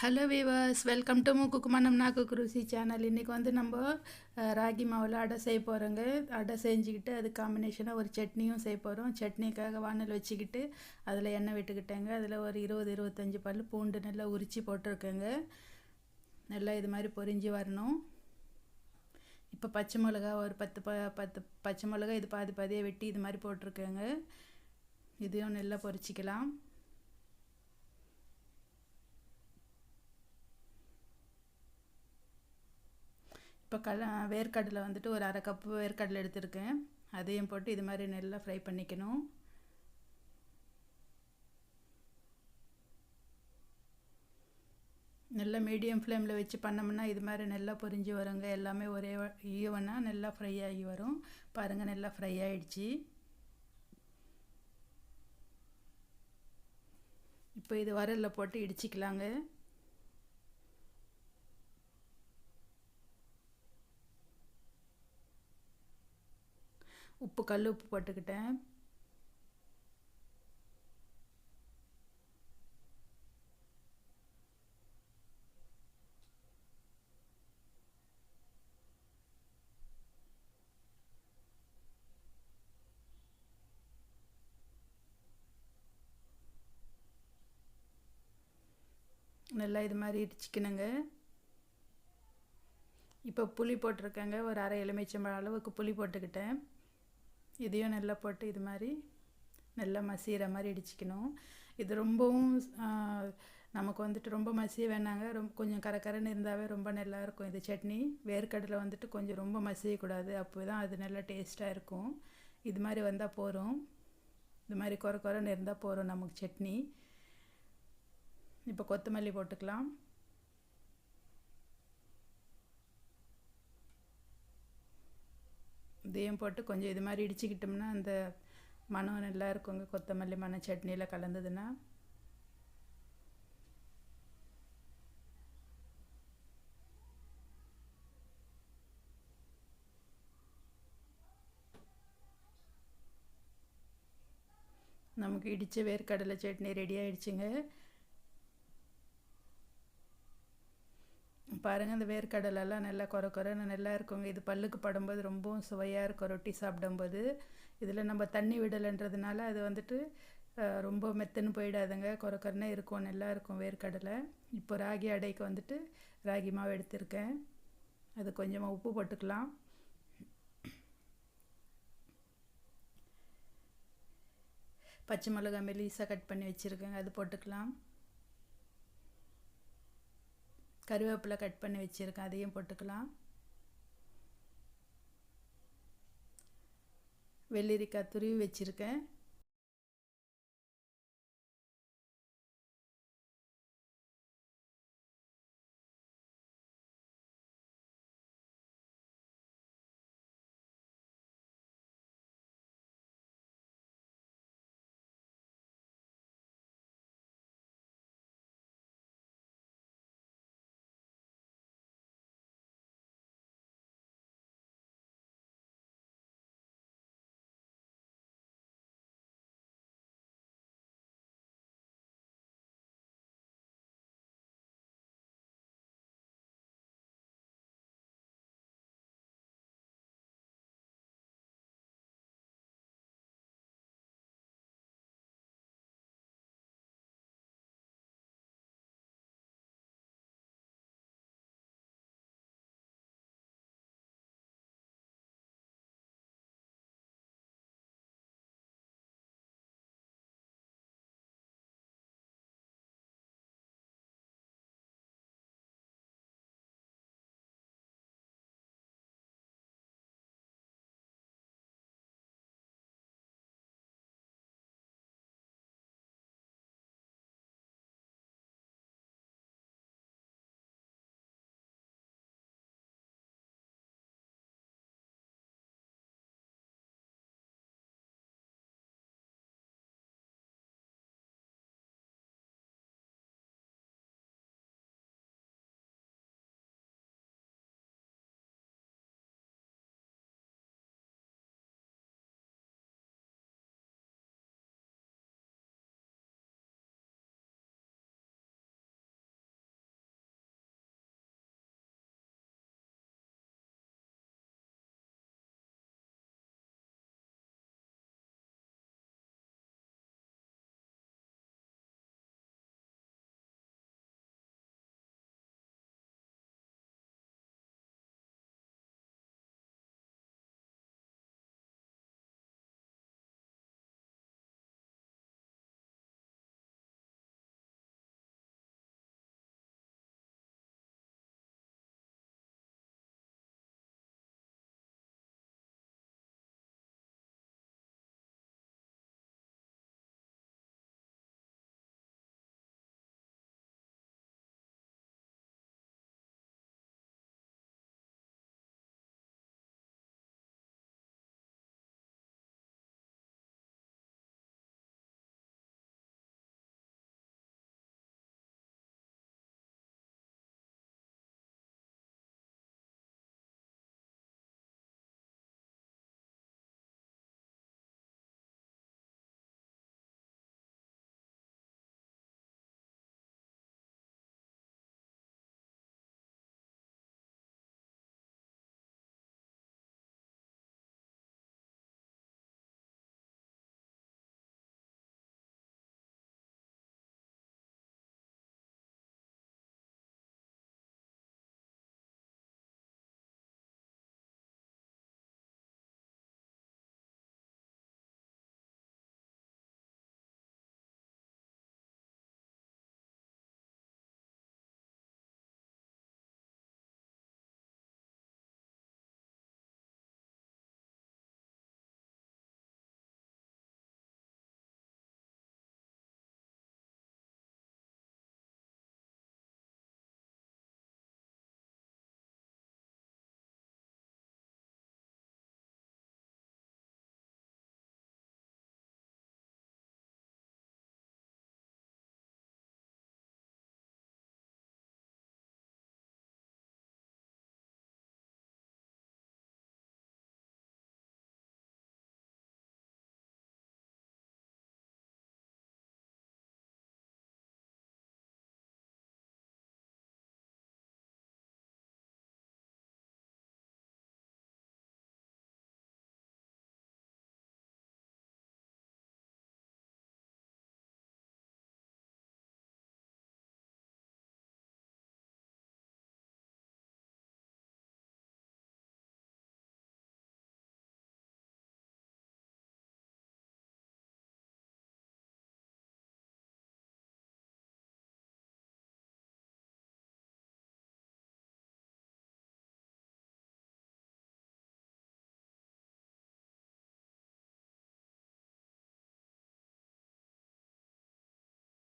Hello viewers welcome to குக்குமனம் நாக்கு குருசி சேனல் இன்றைக்கி வந்து நம்ம ராகி மாவில் அடை செய்ய போகிறோங்க அடை செஞ்சுக்கிட்டு அது காம்பினேஷனாக ஒரு சட்னியும் செய்ய போகிறோம் சட்னிக்காக வானல் வச்சுக்கிட்டு அதில் எண்ணெய் விட்டுக்கிட்டேங்க அதில் ஒரு இருபது இருபத்தஞ்சி பல் பூண்டு நல்லா உரித்து போட்டிருக்கேங்க நல்லா இது மாதிரி பொரிஞ்சு வரணும் இப்போ பச்சை மிளகா ஒரு பத்து ப பத்து பச்சை மிளகா இது பாதி பாதியாக வெட்டி இது மாதிரி போட்டிருக்கேங்க இதையும் நல்லா பொரிச்சிக்கலாம் இப்போ கல வேர்க்கடலை வந்துட்டு ஒரு அரை கப்பு வேர்க்கடலை எடுத்திருக்கேன். அதையும் போட்டு இது மாதிரி நல்லா ஃப்ரை பண்ணிக்கணும். நல்லா மீடியம் ஃப்ளேமில் வச்சு பண்ணோம்னா இது மாதிரி நல்லா பொரிஞ்சு வருங்க. எல்லாமே ஒரே ஈவனாக நல்லா ஃப்ரை ஆகி வரும். பாருங்கள் நல்லா ஃப்ரை ஆகிடுச்சி இப்போ இது வரலில் போட்டு இடிச்சிக்கலாங்க. உப்பு கல் உப்பு போட்டுக்கிட்டேன். நல்லா இது மாதிரி இடிச்சிக்கணுங்க. இப்போ புளி போட்டிருக்கேங்க. ஒரு அரை எலுமிச்சம்பழம் அளவுக்கு புளி போட்டுக்கிட்டேன். இதையும் நல்லா போட்டு இது மாதிரி நல்லா மசிகிற மாதிரி இடிச்சிக்கணும். இது ரொம்பவும் நமக்கு வந்துட்டு ரொம்ப மசிய வேணாங்க. ரொம்ப கொஞ்சம் கரகரன்னு இருந்தாவே ரொம்ப நல்லா இருக்கும். இது சட்னி வேர்க்கடலை வந்துட்டு கொஞ்சம் ரொம்ப மசியக்கூடாது. அப்போ தான் அது நல்லா டேஸ்ட்டாக இருக்கும். இது மாதிரி வந்தால் போகிறோம் இது மாதிரி குறை குறைன்னு இருந்தால் போகிறோம் நமக்கு சட்னி. இப்போ கொத்தமல்லி போட்டுக்கலாம். இதையும் போட்டு கொஞ்சம் இது மாதிரி இடிச்சுக்கிட்டோம்னா அந்த மனம் நல்லா இருக்குங்க கொத்தமல்லி மன சட்னியில் கலந்ததுன்னா. நமக்கு இடித்த வேர்க்கடலை சட்னி ரெடி ஆகிடுச்சிங்க பாருங்கள் இந்த வேர்க்கடலெல்லாம் நல்லா குறை குறைன்னு நல்லா இருக்குங்க. இது பல்லுக்கு படும்போது ரொம்பவும் சுவையாக இருக்கும் ரொட்டி சாப்பிடும்போது. இதில் நம்ம தண்ணி விடலைன்றதுனால அது வந்துட்டு ரொம்ப மெத்துன்னு போயிடாதுங்க. குறை குறைனே இருக்கும் நல்லா இருக்கும் வேர்க்கடலை. இப்போ ராகி அடைக்கு வந்துட்டு ராகி மாவு எடுத்திருக்கேன். அது கொஞ்சமாக உப்பு போட்டுக்கலாம். பச்சை மிளகாய் மெலிசாக கட் பண்ணி வச்சுருக்கேங்க அது போட்டுக்கலாம். கருவேப்பிலை கட் பண்ணி வச்சுருக்கேன் அதையும் போட்டுக்கலாம். வெள்ளரிக்காய் துருவி வச்சுருக்கேன்.